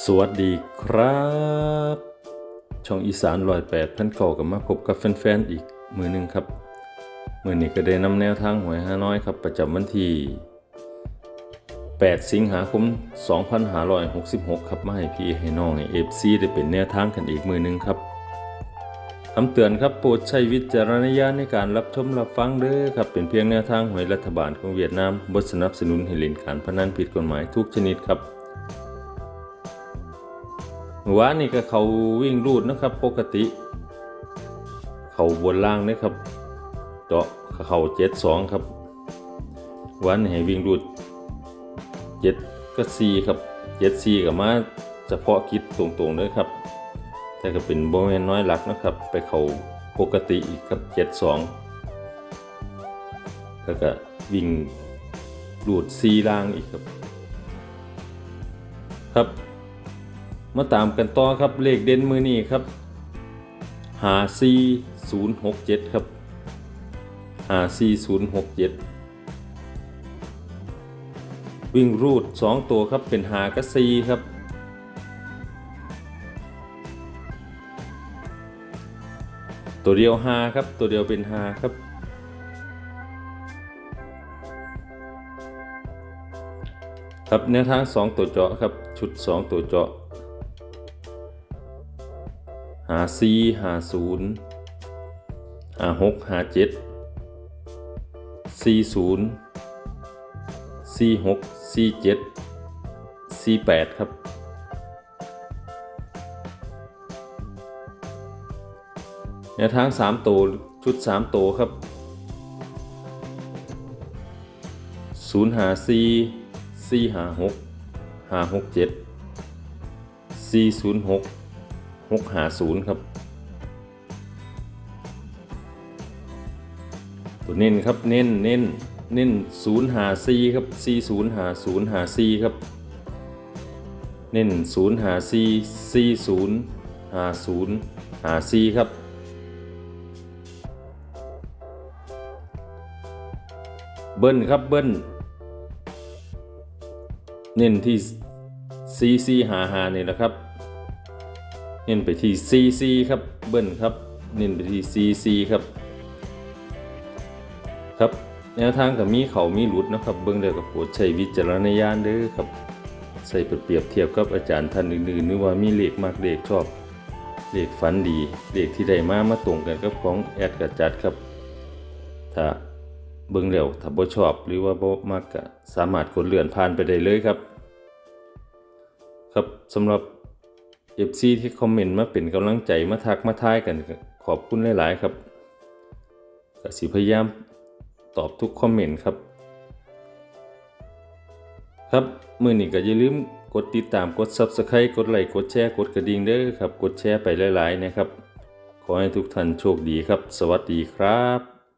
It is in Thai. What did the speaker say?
สวัสดีครับ ช่องอีสานลอยแปดพันเก่ากับมาพบกับแฟนๆอีกมือหนึ่งครับ มือนี้ก็ได้นำแนวทางหวยฮาน้อยครับ ประจำวันที่ 8 สิงหาคม 2566 ครับมาให้พี่ให้น้องให้เอฟซีได้เป็นแนวทางกันอีกมือหนึ่งครับคำเตือนครับโปรดใช้วิจารณญาณในการรับชมรับฟังเด้อครับ เป็นเพียงแนวทางหวยรัฐบาลของเวียดนามบทสนับสนุนให้เล่นการพนันผิดกฎหมายทุกชนิดครับ เมื่อวานนี่ก็เขาวิ่งรูดนะครับ ปกติ เขาบนล่างนะครับเจาะเขาเจ็ดสองครับวันนี้ให้วิ่งรูดเจ็ดก็สี่ครับเจ็ดสี่กับมาเฉพาะคิดตรงๆเลยครับ แต่ก็เป็นโบแมนน้อยหลักนะครับ ไปเขาปกติอีกครับเจ็ดสองแล้วก็วิ่งรูดซีล่างอีกครับ ครับ มาตามกันต่อครับเลขเด่นมือนี้ครับหาซีศูนย์หกเจ็ดครับหาซีศูนย์หกเจ็ดวิ่งรูดสองตัวครับเป็นหากับซีครับตัวเดียวหาครับตัวเดียวเป็นหาครับครับแนวทาง 2 ตัวเจาะครับ ชุด 2 ตัวเจาะาซีหาศูนย์หาหกหาเจ็ดสี่ศูนย์สี่หกสี่เจ็ดสี่แปดครับแนวทาง3ตัวชุด3ตัวครับศูนย์หาสี่สี่หาหกหาหกเจ็ดสี่ศูนย์หก หกหาศูนย์ครับ ตัวเน้นครับเน้นเน้นเน้นศูนย์หาสี่ครับสี่ศูนย์หาศูนย์หาสี่ครับเน้นศูนย์หาสี่สี่ศูนย์หาศูนย์หาสี่ครับเบิ้ลครับเบิ้ลเน้นที่ซีซีหาหานี่แหละครับ เน้นไปที่ซีซีครับ เบิ้ลครับ เน้นไปที่ซีซีครับ ครับ แนวทางกับมีเขามีหลุดนะครับ เบื้องเดียวกับโปรดใช้วิจารณญาณเด้อครับ ใส่เปรียบเทียบกับอาจารย์ท่านอื่นๆนึกว่ามีเลขมากเลขชอบเลขฝันดีเลขที่ได้มามาตรงกันกับของแอดกระจัดครับ ถ้าเบิ่งแล้วถ้าบ่ชอบหรือว่าบ่มักก็สามารถกดเลื่อนผ่านไปได้เลยครับ ครับสำหรับ FC ที่คอมเมนต์มาเป็นกำลังใจมาทักมาทายกันขอบคุณหลาย ๆ ครับกสิพยายามตอบทุกคอมเมนต์ครับ ครับมือนี้ก็อย่าลืมกดติดตามกด Subscribe กดไลค์กดแชร์กดกระดิ่งเด้อครับ กดแชร์ไปหลาย ๆ นะครับ ขอให้ทุกท่านโชคดีครับ สวัสดีครับ